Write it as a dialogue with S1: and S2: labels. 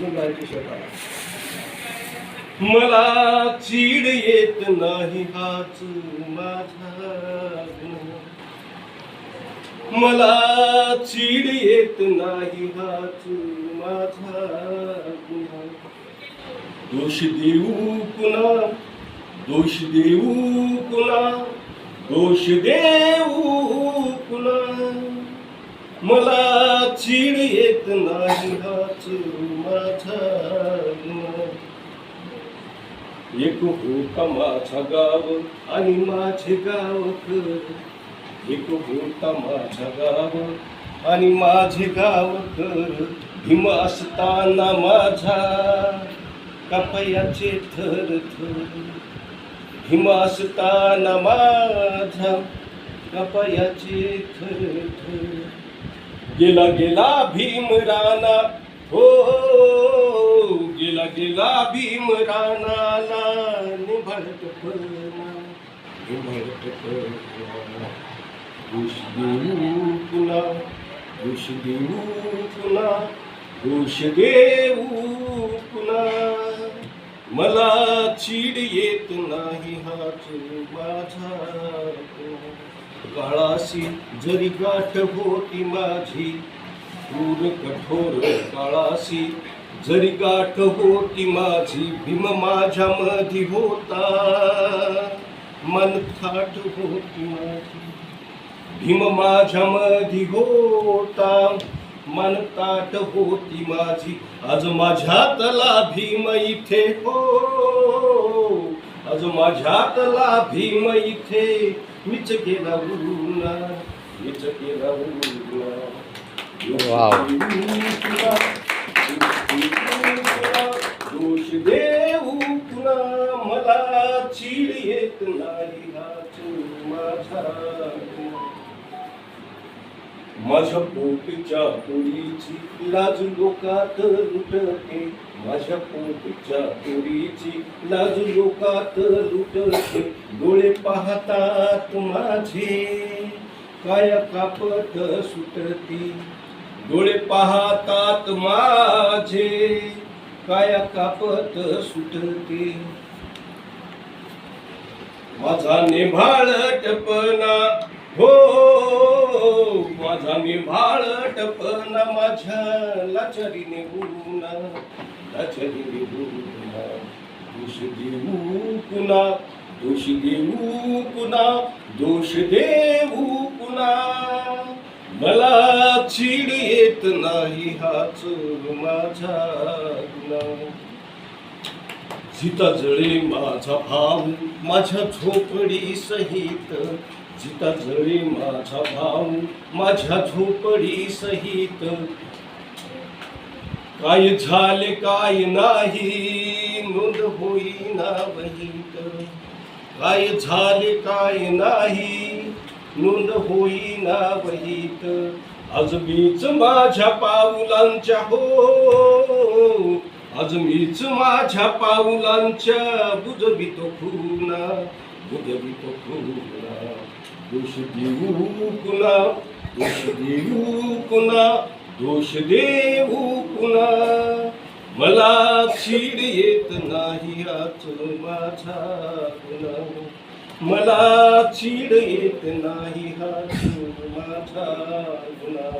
S1: म्हणून गायची मला चीड येत नाही हाच माझा मला चीड येत नाही हाच माझा दोष देऊ कुणा दोष देऊ कुणा दोष देऊ कुणा मला चीड येत नाही हाच माझा एक होता माझा गाव आणि माझे गाव कर एक होता माझा गाव आणि माझे गाव कर भीम असताना माझा कपयाचे थर थर. भीम असताना माझा कपयाचे थर थर. गेला गेला भीम राणा. हो गेला गेला भीम राणाला निभळत पळना दोष देऊ पुन्हा दोष देऊ पुन्हा दोष देऊ मला चीड येत नाही हाच माझा. काळाशी जरी गाठ होती माझी क्रूर कठोर काळाशी जरी गाठ होती माझी भीम माझ्या मधी होता. मन थाट होती माझी भीम माझ्या मधी होता. मन ताट होती माझी आज माझ्यातला भीम इथे हो. आज माझ्यातला भीम इथे मीच गेला उरुना मीच गेला उरुना. दोष देऊ पुन्हा मला चीड येत नाही माझा. माझ्या पोटीच्या पोळीची लाज लोकात लुटते. माझ्या पोटीच्या पोळीची लाज लोकात लुटते. डोळे पाहतात माझे काय कापट सुटती. डोळे पाहतात माझे काय कापत सुटते. माझा निभाळटपणा हो माझा निभाळटपणा माझ्या लाचारीने निघून लाचारीने निघून दोष देऊ पुन्हा दोष देऊ पुन्हा दोष देऊ पुन्हा. मला चिड येत नाही हाच माझा गुन्हा जिता जळे माझा भाव माझ्या झोपडी सहित जिता माझा भाऊ माझ्या झोपडी सहित काय झाले काय नाही नोंद होईना वहीत काय झाले काय नाही नोंद होईना वहीत आज मीच माझ्या पाऊलांच्या हो आज मीच माझ्या पाऊलांच्या बुजवितो खुना. बुजवितो दोष देऊ कुला दोष देऊ कुला दोष देऊ कुला मला चीड येत नाही आज माझा कुला मला चीड येत नाही हाच माझा गुला